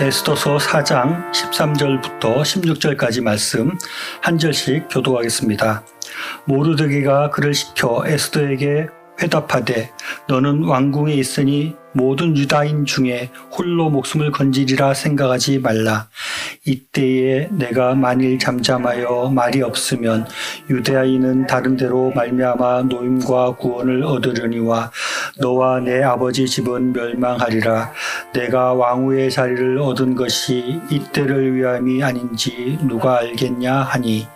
에스더서 4장 13절부터 16절까지 말씀 한 절씩 교도하겠습니다. 모르드게가 그를 시켜 에스더에게 회답하되 너는 왕궁에 있으니 모든 유다인 중에 홀로 목숨을 건지리라 생각하지 말라. 이때에 내가 만일 잠잠하여 말이 없으면 유대인은 다른 데로 말미암아 노임과 구원을 얻으려니와 너와 내 아버지 집은 멸망하리라. 내가 왕후의 자리를 얻은 것이 이때를 위함이 아닌지 누가 알겠냐 하니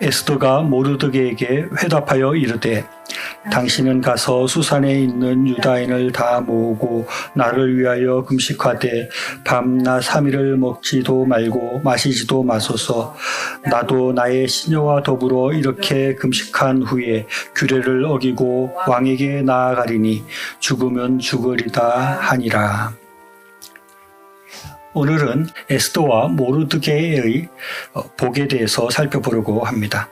에스더가 모르드게에게 회답하여 이르되 당신은 가서 수산에 있는 유다인을 다 모으고 나를 위하여 금식하되 밤낮 삼일을 먹지도 말고 마시지도 마소서 나도 나의 시녀와 더불어 이렇게 금식한 후에 규례를 어기고 왕에게 나아가리니 죽으면 죽으리다 하니라. 오늘은 에스더와 모르드게의 어, 복에 대해서 살펴보려고 합니다.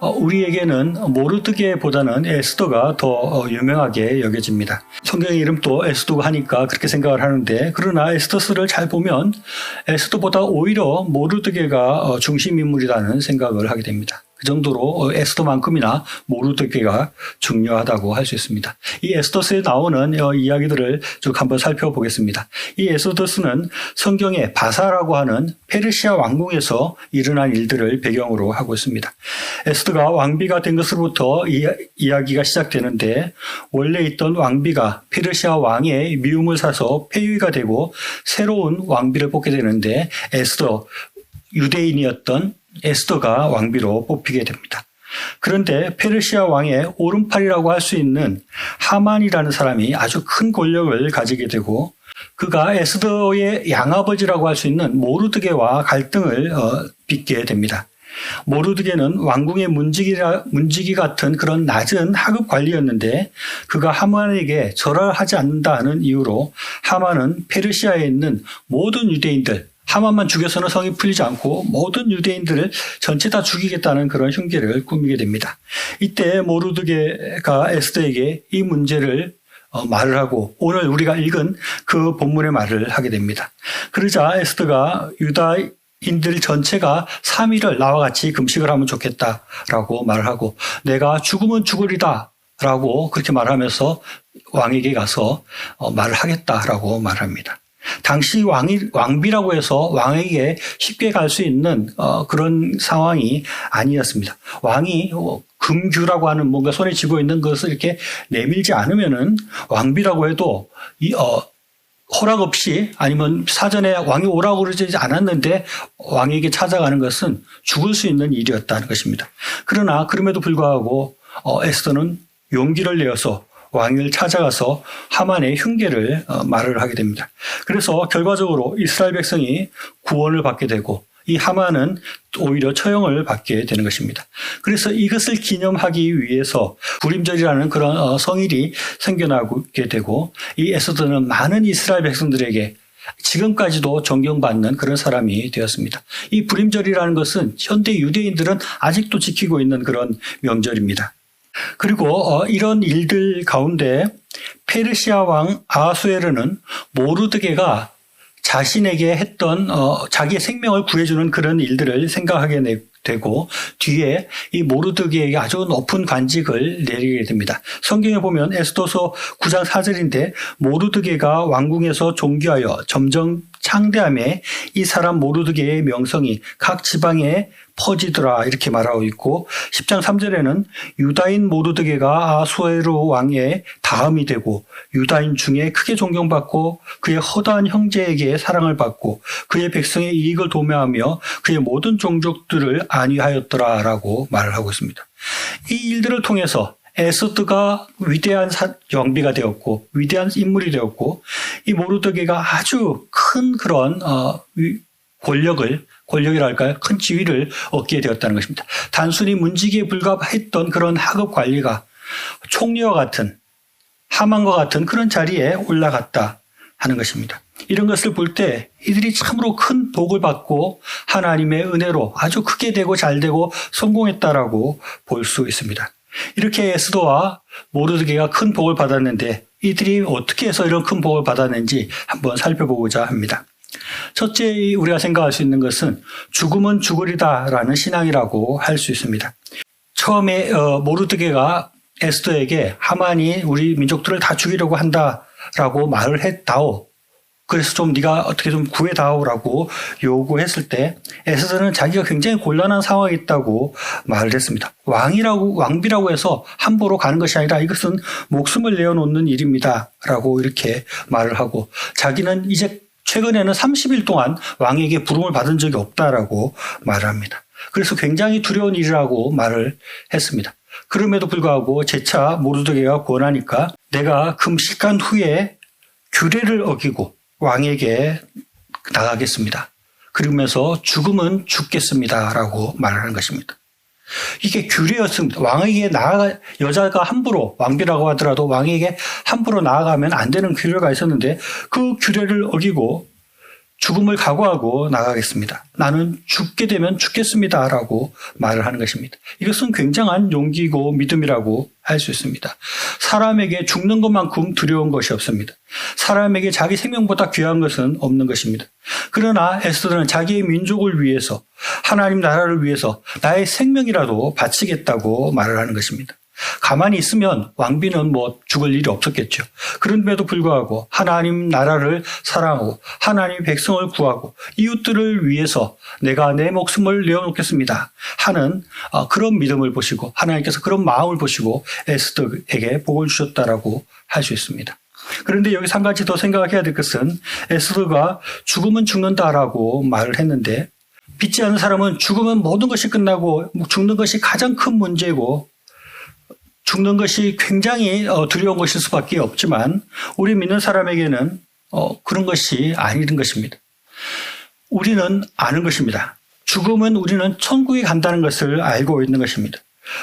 어, 우리에게는 모르드게보다는 에스더가 더 어, 유명하게 여겨집니다. 성경 이름 또 에스더가 하니까 그렇게 생각을 하는데 그러나 에스더스를 잘 보면 에스더보다 오히려 모르드게가 중심 인물이라는 생각을 하게 됩니다. 그 정도로 어, 에스더만큼이나 모르드게가 중요하다고 할 수 있습니다. 이 에스더스에 나오는 어, 이야기들을 쭉 한번 살펴보겠습니다. 이 에스더스는 성경의 바사라고 하는 페르시아 왕궁에서 일어난 일들을 배경으로 하고 있습니다. 에스더가 왕비가 된 것으로부터 이, 이야기가 시작되는데 원래 있던 왕비가 페르시아 왕의 미움을 사서 폐위가 되고 새로운 왕비를 뽑게 되는데 에스더 유대인이었던 에스더가 왕비로 뽑히게 됩니다. 그런데 페르시아 왕의 오른팔이라고 할 수 있는 하만이라는 사람이 아주 큰 권력을 가지게 되고 그가 에스더의 양아버지라고 할 수 있는 모르드게와 갈등을 어, 빚게 됩니다. 모르드게는 왕궁의 문지기라, 문지기 같은 그런 낮은 하급 관리였는데 그가 하만에게 절하를 하지 않는다 하는 이유로 하만은 페르시아에 있는 모든 유대인들 하만만 죽여서는 성이 풀리지 않고 모든 유대인들을 전체 다 죽이겠다는 그런 흉계를 꾸미게 됩니다. 이때 모르드게가 에스더에게 이 문제를 어, 말을 하고 오늘 우리가 읽은 그 본문의 말을 하게 됩니다. 그러자 에스더가 유다 인들 전체가 3일을 나와 같이 금식을 하면 좋겠다라고 말을 하고 내가 죽으면 죽으리다 라고 그렇게 말하면서 왕에게 가서 어, 말을 하겠다라고 말합니다. 당시 왕이, 왕비라고 해서 왕에게 쉽게 갈 수 있는 어, 그런 상황이 아니었습니다. 왕이 어, 금규라고 하는 뭔가 손에 쥐고 있는 것을 이렇게 내밀지 않으면은 왕비라고 해도 이, 어, 허락 없이 아니면 사전에 왕이 오라고 그러지 않았는데 왕에게 찾아가는 것은 죽을 수 있는 일이었다는 것입니다. 그러나 그럼에도 불구하고 어, 에스더는 용기를 내어서 왕을 찾아가서 하만의 흉계를 어, 말을 하게 됩니다. 그래서 결과적으로 이스라엘 백성이 구원을 받게 되고 이 하만은 오히려 처형을 받게 되는 것입니다. 그래서 이것을 기념하기 위해서 불임절이라는 그런 어, 성일이 생겨나게 되고 이 에스더는 많은 이스라엘 백성들에게 지금까지도 존경받는 그런 사람이 되었습니다. 이 불임절이라는 것은 현대 유대인들은 아직도 지키고 있는 그런 명절입니다. 그리고 어, 이런 일들 가운데 페르시아 왕 아수에르는 모르드게가 자신에게 했던 어, 자기의 생명을 구해주는 그런 일들을 생각하게 되고 뒤에 이 모르드게에게 아주 높은 관직을 내리게 됩니다. 성경에 보면 에스도서 9장 4절인데 모르드게가 왕궁에서 종교하여 점점 창대함에 이 사람 모르드게의 명성이 각 지방에 퍼지더라 이렇게 말하고 있고 10장 3절에는 유다인 모르드게가 아수에르 왕의 다음이 되고 유다인 중에 크게 존경받고 그의 허다한 형제에게 사랑을 받고 그의 백성의 이익을 도모하며 그의 모든 종족들을 안위하였더라라고 말을 하고 있습니다. 이 일들을 통해서 에스드가 위대한 영비가 되었고 위대한 인물이 되었고 이 모르드게가 아주 큰 그런 어, 권력을 권력이랄까요? 큰 지위를 얻게 되었다는 것입니다. 단순히 문지기에 불과했던 그런 학업 관리가 총리와 같은 하만과 같은 그런 자리에 올라갔다 하는 것입니다. 이런 것을 볼 때 이들이 참으로 큰 복을 받고 하나님의 은혜로 아주 크게 되고 잘 되고 성공했다라고 볼 수 있습니다. 이렇게 에스도와 모르드게가 큰 복을 받았는데 이들이 어떻게 해서 이런 큰 복을 받았는지 한번 살펴보고자 합니다. 첫째 우리가 생각할 수 있는 것은 죽음은 죽으리다라는 신앙이라고 할 수 있습니다. 처음에 어, 모르드게가 에스더에게 하만이 우리 민족들을 다 죽이려고 한다라고 말을 했다오. 그래서 좀 네가 어떻게 좀 구해다오라고 요구했을 때 에스더는 자기가 굉장히 곤란한 상황에 있다고 말을 했습니다. 왕이라고 왕비라고 해서 함부로 가는 것이 아니라 이것은 목숨을 내어놓는 일입니다라고 이렇게 말을 하고 자기는 이제 최근에는 30일 동안 왕에게 부름을 받은 적이 없다라고 말을 합니다. 그래서 굉장히 두려운 일이라고 말을 했습니다. 그럼에도 불구하고 재차 모르드게가 권하니까 내가 금식한 후에 규례를 어기고 왕에게 나가겠습니다. 그러면서 죽음은 죽겠습니다라고 말하는 것입니다. 이게 규례였습니다. 왕에게 나아가 여자가 함부로 왕비라고 하더라도 왕에게 함부로 나아가면 안 되는 규례가 있었는데 그 규례를 어기고 죽음을 각오하고 나가겠습니다. 나는 죽게 되면 죽겠습니다 라고 말을 하는 것입니다. 이것은 굉장한 용기고 믿음이라고 할 수 있습니다. 사람에게 죽는 것만큼 두려운 것이 없습니다. 사람에게 자기 생명보다 귀한 것은 없는 것입니다. 그러나 에스더는 자기의 민족을 위해서 하나님 나라를 위해서 나의 생명이라도 바치겠다고 말을 하는 것입니다. 가만히 있으면 왕비는 뭐 죽을 일이 없었겠죠. 그런데도 불구하고 하나님 나라를 사랑하고 하나님 백성을 구하고 이웃들을 위해서 내가 내 목숨을 내어놓겠습니다. 하는 어, 그런 믿음을 보시고 하나님께서 그런 마음을 보시고 에스더에게 복을 주셨다라고 할 수 있습니다. 그런데 여기서 한 가지 더 생각해야 될 것은 에스더가 죽으면 죽는다라고 말을 했는데 믿지 않는 사람은 죽으면 모든 것이 끝나고 죽는 것이 가장 큰 문제고 죽는 것이 굉장히 어, 두려운 것일 수밖에 없지만 우리 믿는 사람에게는 어, 그런 것이 아닌 것입니다. 우리는 아는 것입니다. 죽으면 우리는 천국에 간다는 것을 알고 있는 것입니다.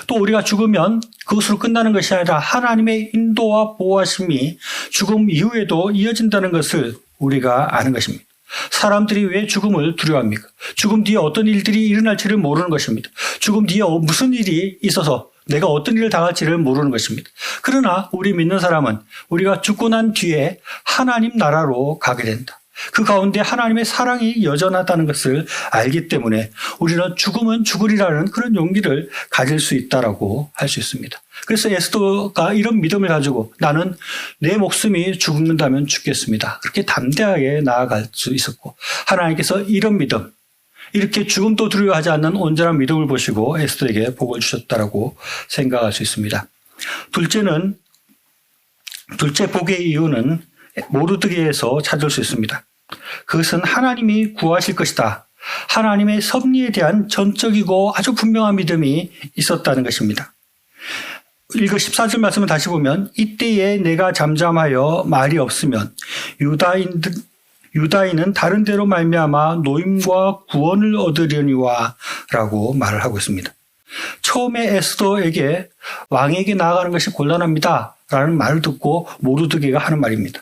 또 우리가 죽으면 그것으로 끝나는 것이 아니라 하나님의 인도와 보호하심이 죽음 이후에도 이어진다는 것을 우리가 아는 것입니다. 사람들이 왜 죽음을 두려워합니까? 죽음 뒤에 어떤 일들이 일어날지를 모르는 것입니다. 죽음 뒤에 무슨 일이 있어서 내가 어떤 일을 당할지를 모르는 것입니다. 그러나 우리 믿는 사람은 우리가 죽고 난 뒤에 하나님 나라로 가게 된다. 그 가운데 하나님의 사랑이 여전하다는 것을 알기 때문에 우리는 죽으면 죽으리라는 그런 용기를 가질 수 있다라고 할 수 있습니다. 그래서 에스더가 이런 믿음을 가지고 나는 내 목숨이 죽는다면 죽겠습니다. 그렇게 담대하게 나아갈 수 있었고 하나님께서 이런 믿음 이렇게 죽음도 두려워하지 않는 온전한 믿음을 보시고 에스더에게 복을 주셨다라고 생각할 수 있습니다. 둘째는 둘째 복의 이유는 모르드게에서 찾을 수 있습니다. 그것은 하나님이 구하실 것이다. 하나님의 섭리에 대한 전적이고 아주 분명한 믿음이 있었다는 것입니다. 읽어 14절 말씀을 다시 보면 이때에 내가 잠잠하여 말이 없으면 유다인들 유다인은 다른 데로 말미암아 노임과 구원을 얻으려니와라고 말을 하고 있습니다. 처음에 에스더에게 왕에게 나아가는 것이 곤란합니다라는 말을 듣고 모르드게가 하는 말입니다.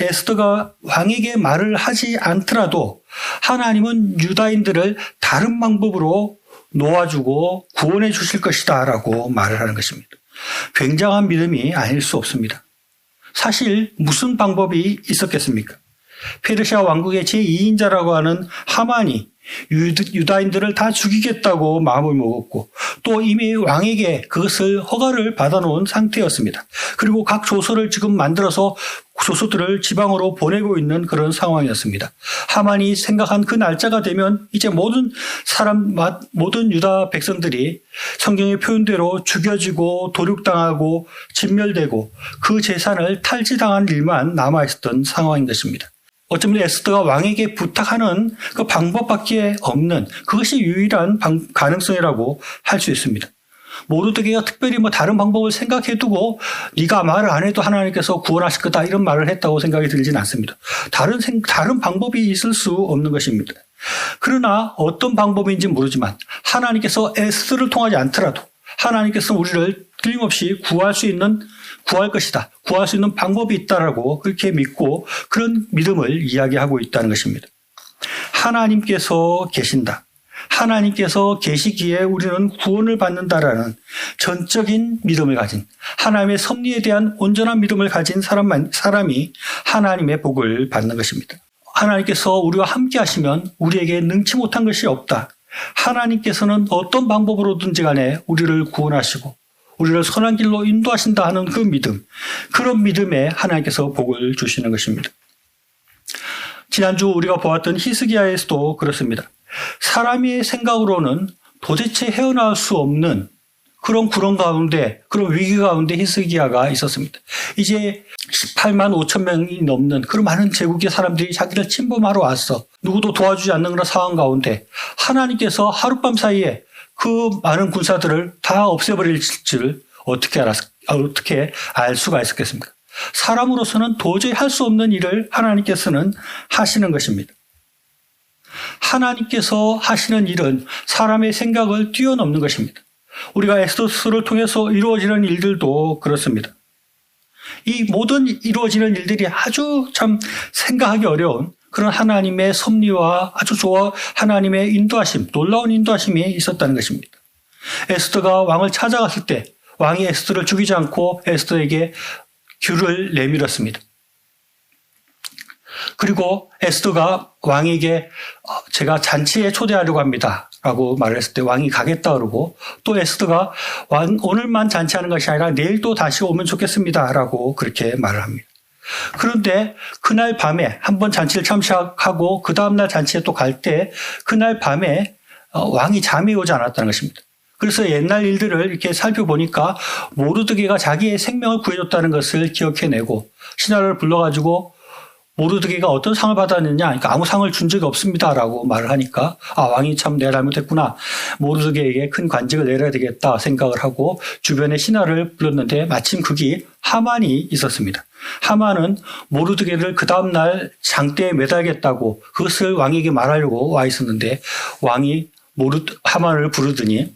에스더가 왕에게 말을 하지 않더라도 하나님은 유다인들을 다른 방법으로 놓아주고 구원해 주실 것이다 라고 말을 하는 것입니다. 굉장한 믿음이 아닐 수 없습니다. 사실 무슨 방법이 있었겠습니까? 페르시아 왕국의 제2인자라고 하는 하만이 유다인들을 다 죽이겠다고 마음을 먹었고 또 이미 왕에게 그것을 허가를 받아놓은 상태였습니다. 그리고 각 조서를 지금 만들어서 조서들을 지방으로 보내고 있는 그런 상황이었습니다. 하만이 생각한 그 날짜가 되면 이제 모든 사람, 모든 유다 백성들이 성경의 표현대로 죽여지고 도륙당하고 진멸되고 그 재산을 탈취당한 일만 남아있었던 상황인 것입니다. 어쩌면 에스더가 왕에게 부탁하는 그 방법밖에 없는 그것이 유일한 방, 가능성이라고 할 수 있습니다. 모르드게가 특별히 뭐 다른 방법을 생각해두고 네가 말을 안 해도 하나님께서 구원하실 거다 이런 말을 했다고 생각이 들진 않습니다. 다른 생, 다른 방법이 있을 수 없는 것입니다. 그러나 어떤 방법인지 모르지만 하나님께서 에스더를 통하지 않더라도 하나님께서 우리를 틀림없이 구할 수 있는 구할 것이다. 구할 수 있는 방법이 있다라고 그렇게 믿고 그런 믿음을 이야기하고 있다는 것입니다. 하나님께서 계신다. 하나님께서 계시기에 우리는 구원을 받는다라는 전적인 믿음을 가진 하나님의 섭리에 대한 온전한 믿음을 가진 사람만, 사람이 하나님의 복을 받는 것입니다. 하나님께서 우리와 함께 하시면 우리에게 능치 못한 것이 없다. 하나님께서는 어떤 방법으로든지 간에 우리를 구원하시고 우리를 선한 길로 인도하신다 하는 그 믿음, 그런 믿음에 하나님께서 복을 주시는 것입니다. 지난주 우리가 보았던 히스기야에서도 그렇습니다. 사람의 생각으로는 도대체 헤어나올 수 없는 그런 구름 가운데, 그런 위기 가운데 히스기야가 있었습니다. 이제 18만 5천 명이 넘는 그런 많은 제국의 사람들이 자기를 침범하러 왔어. 누구도 도와주지 않는 그런 상황 가운데 하나님께서 하룻밤 사이에 그 많은 군사들을 다 없애버릴 줄 어떻게 알았, 어떻게 알 수가 있었겠습니까? 사람으로서는 도저히 할 수 없는 일을 하나님께서는 하시는 것입니다. 하나님께서 하시는 일은 사람의 생각을 뛰어넘는 것입니다. 우리가 에스더스를 통해서 이루어지는 일들도 그렇습니다. 이 모든 이루어지는 일들이 아주 참 생각하기 어려운 그런 하나님의 섭리와 아주 좋아 하나님의 인도하심, 놀라운 인도하심이 있었다는 것입니다. 에스더가 왕을 찾아갔을 때 왕이 에스더를 죽이지 않고 에스더에게 귤을 내밀었습니다. 그리고 에스더가 왕에게 어, 제가 잔치에 초대하려고 합니다. 라고 말을 했을 때 왕이 가겠다 그러고 또 에스더가 왕 오늘만 잔치하는 것이 아니라 내일도 다시 오면 좋겠습니다. 라고 그렇게 말을 합니다. 그런데 그날 밤에 한 번 잔치를 참석하고 그 다음날 잔치에 또 갈 때 그날 밤에 어, 왕이 잠이 오지 않았다는 것입니다. 그래서 옛날 일들을 이렇게 살펴보니까 모르드게가 자기의 생명을 구해줬다는 것을 기억해내고 신하를 불러가지고 모르드게가 어떤 상을 받았느냐, 그러니까 아무 상을 준 적이 없습니다라고 말을 하니까 아 왕이 참 내가 잘못했구나, 모르드게에게 큰 관직을 내려야 되겠다 생각을 하고 주변에 신하를 불렀는데 마침 거기 하만이 있었습니다. 하만은 모르드게를 그 다음 날 장대에 매달겠다고 그것을 왕에게 말하려고 와 있었는데 왕이 모르 하만을 부르더니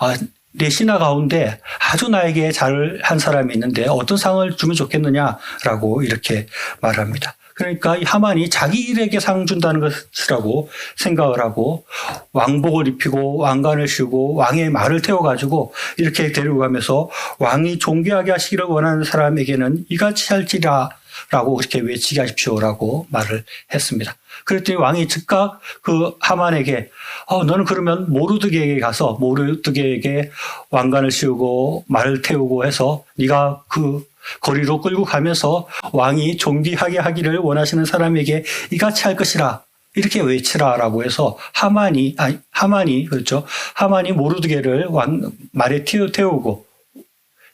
아, 내 신하 가운데 아주 나에게 잘 한 사람이 있는데 어떤 상을 주면 좋겠느냐라고 이렇게 말합니다. 그러니까 이 하만이 자기 일에게 상 준다는 것이라고 생각을 하고 왕복을 입히고 왕관을 씌우고 왕의 말을 태워가지고 이렇게 데리고 가면서 왕이 존귀하게 하시기를 원하는 사람에게는 이같이 할지라 라고 그렇게 외치게 하십시오라고 말을 했습니다. 그랬더니 왕이 즉각 그 하만에게 어, 너는 그러면 모르드게에게 가서 모르드게에게 왕관을 씌우고 말을 태우고 해서 네가 그 거리로 끌고 가면서 왕이 존귀하게 하기를 원하시는 사람에게 이같이 할 것이라 이렇게 외치라라고 해서 하만이 아니 하만이 그렇죠 하만이 모르드게를 왕 말에 태우고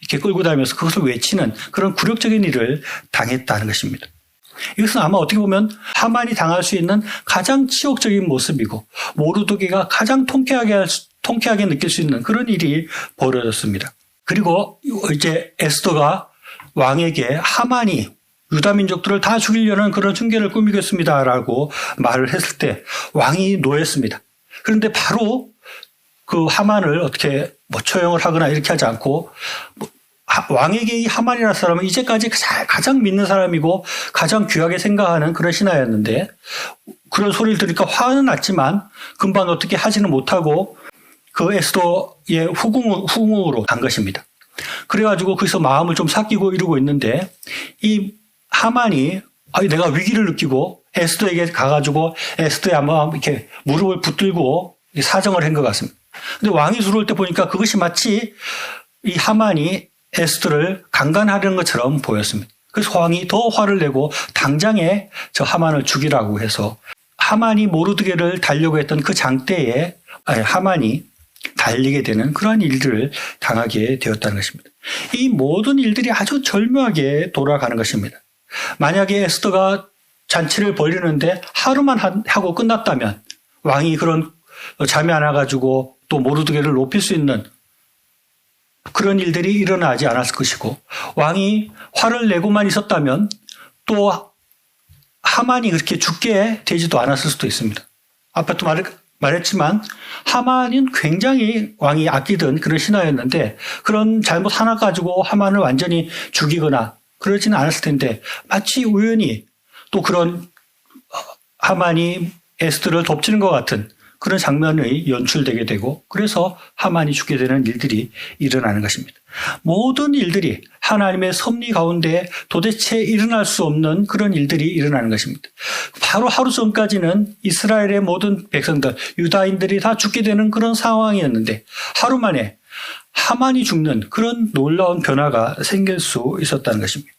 이렇게 끌고 다니면서 그것을 외치는 그런 굴욕적인 일을 당했다는 것입니다. 이것은 아마 어떻게 보면 하만이 당할 수 있는 가장 치욕적인 모습이고 모르드게가 가장 통쾌하게 수, 통쾌하게 느낄 수 있는 그런 일이 벌어졌습니다. 그리고 이제 에스더가 왕에게 하만이 유다 민족들을 다 죽이려는 그런 중계를 꾸미겠습니다라고 말을 했을 때 왕이 노했습니다. 그런데 바로 그 하만을 어떻게 뭐 처형을 하거나 이렇게 하지 않고 뭐 왕에게 이 하만이라는 사람은 이제까지 가장 믿는 사람이고 가장 귀하게 생각하는 그런 신하였는데 그런 소리를 들으니까 화는 났지만 금방 어떻게 하지는 못하고 그 에스더의 후궁, 후궁으로 간 것입니다. 그래가지고 거기서 마음을 좀 삭히고 이러고 있는데 이 하만이 내가 위기를 느끼고 에스더에게 가가지고 에스더에 아마 이렇게 무릎을 붙들고 사정을 한 것 같습니다. 근데 왕이 들어올 때 보니까 그것이 마치 이 하만이 에스더를 강간하려는 것처럼 보였습니다. 그래서 왕이 더 화를 내고 당장에 저 하만을 죽이라고 해서 하만이 모르드게를 달려고 했던 그 장대에 하만이 달리게 되는 그러한 일들을 당하게 되었다는 것입니다. 이 모든 일들이 아주 절묘하게 돌아가는 것입니다. 만약에 에스더가 잔치를 벌리는데 하루만 하고 끝났다면 왕이 그런 잠이 안 와가지고 또 모르드게를 높일 수 있는 그런 일들이 일어나지 않았을 것이고 왕이 화를 내고만 있었다면 또 하만이 그렇게 죽게 되지도 않았을 수도 있습니다. 아까도 말, 말했지만 하만은 굉장히 왕이 아끼던 그런 신하였는데 그런 잘못 하나 가지고 하만을 완전히 죽이거나 그러지는 않았을 텐데 마치 우연히 또 그런 하만이 에스더를 덮치는 것 같은 그런 장면이 연출되게 되고 그래서 하만이 죽게 되는 일들이 일어나는 것입니다. 모든 일들이 하나님의 섭리 가운데 도대체 일어날 수 없는 그런 일들이 일어나는 것입니다. 바로 하루 전까지는 이스라엘의 모든 백성들, 유다인들이 다 죽게 되는 그런 상황이었는데 하루 만에 하만이 죽는 그런 놀라운 변화가 생길 수 있었다는 것입니다.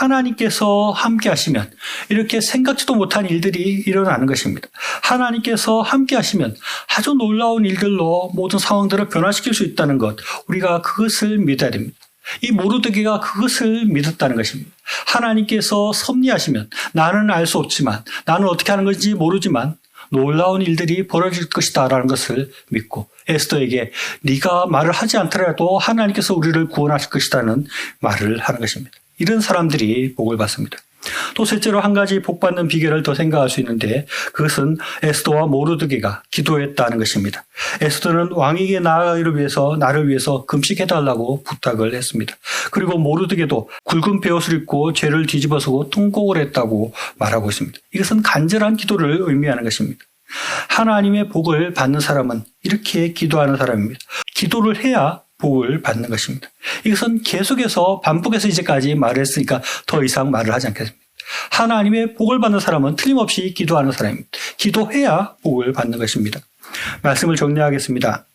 하나님께서 함께 하시면 이렇게 생각지도 못한 일들이 일어나는 것입니다. 하나님께서 함께 하시면 아주 놀라운 일들로 모든 상황들을 변화시킬 수 있다는 것, 우리가 그것을 믿어야 됩니다. 이 모르드게가 그것을 믿었다는 것입니다. 하나님께서 섭리하시면 나는 알 수 없지만 나는 어떻게 하는 건지 모르지만 놀라운 일들이 벌어질 것이다라는 것을 믿고 에스더에게 네가 말을 하지 않더라도 하나님께서 우리를 구원하실 것이다는 말을 하는 것입니다. 이런 사람들이 복을 받습니다. 또 셋째로 한 가지 복 받는 비결을 더 생각할 수 있는데 그것은 에스더와 모르드게가 기도했다는 것입니다. 에스더는 왕에게 나아가기를 위해서 나를 위해서 금식해달라고 부탁을 했습니다. 그리고 모르드게도 굵은 베옷을 입고 죄를 뒤집어서고 통곡을 했다고 말하고 있습니다. 이것은 간절한 기도를 의미하는 것입니다. 하나님의 복을 받는 사람은 이렇게 기도하는 사람입니다. 기도를 해야 복을 받는 것입니다. 이것은 계속해서 반복해서 이제까지 말했으니까 더 이상 말을 하지 않겠습니다. 하나님의 복을 받는 사람은 틀림없이 기도하는 사람입니다. 기도해야 복을 받는 것입니다. 말씀을 정리하겠습니다.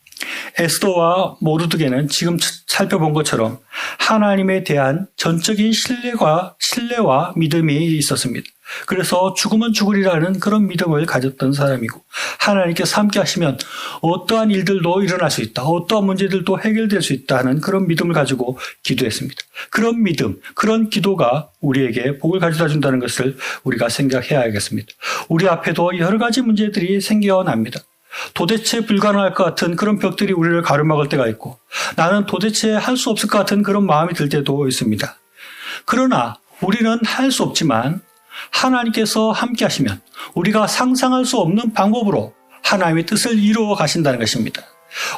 에스더와 모르드게는 지금 살펴본 것처럼 하나님에 대한 전적인 신뢰와 신뢰와 믿음이 있었습니다. 그래서 죽으면 죽으리라는 그런 믿음을 가졌던 사람이고 하나님께서 함께 하시면 어떠한 일들도 일어날 수 있다. 어떠한 문제들도 해결될 수 있다 하는 그런 믿음을 가지고 기도했습니다. 그런 믿음, 그런 기도가 우리에게 복을 가져다 준다는 것을 우리가 생각해야겠습니다. 우리 앞에도 여러 가지 문제들이 생겨납니다. 도대체 불가능할 것 같은 그런 벽들이 우리를 가로막을 때가 있고 나는 도대체 할 수 없을 것 같은 그런 마음이 들 때도 있습니다. 그러나 우리는 할 수 없지만 하나님께서 함께 하시면 우리가 상상할 수 없는 방법으로 하나님의 뜻을 이루어 가신다는 것입니다.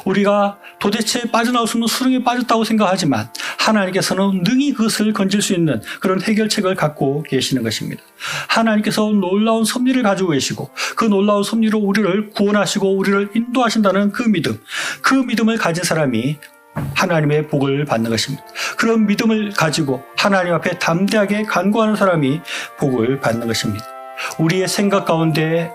우리가 도대체 빠져나올 수 없는 수렁에 빠졌다고 생각하지만 하나님께서는 능히 그것을 건질 수 있는 그런 해결책을 갖고 계시는 것입니다. 하나님께서 놀라운 섭리를 가지고 계시고 그 놀라운 섭리로 우리를 구원하시고 우리를 인도하신다는 그 믿음, 그 믿음을 가진 사람이 하나님의 복을 받는 것입니다. 그런 믿음을 가지고 하나님 앞에 담대하게 간구하는 사람이 복을 받는 것입니다. 우리의 생각 가운데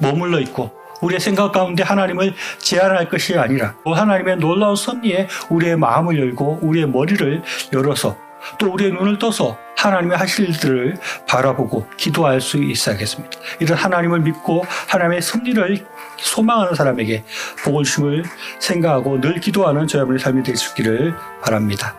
머물러 있고 우리의 생각 가운데 하나님을 제한할 것이 아니라 하나님의 놀라운 섭리에 우리의 마음을 열고 우리의 머리를 열어서 또 우리의 눈을 떠서 하나님의 하실 일들을 바라보고 기도할 수 있어야 겠습니다. 이런 하나님을 믿고 하나님의 섭리를 소망하는 사람에게 복을 주심을 생각하고 늘 기도하는 저여러분의 삶이 있기를 바랍니다.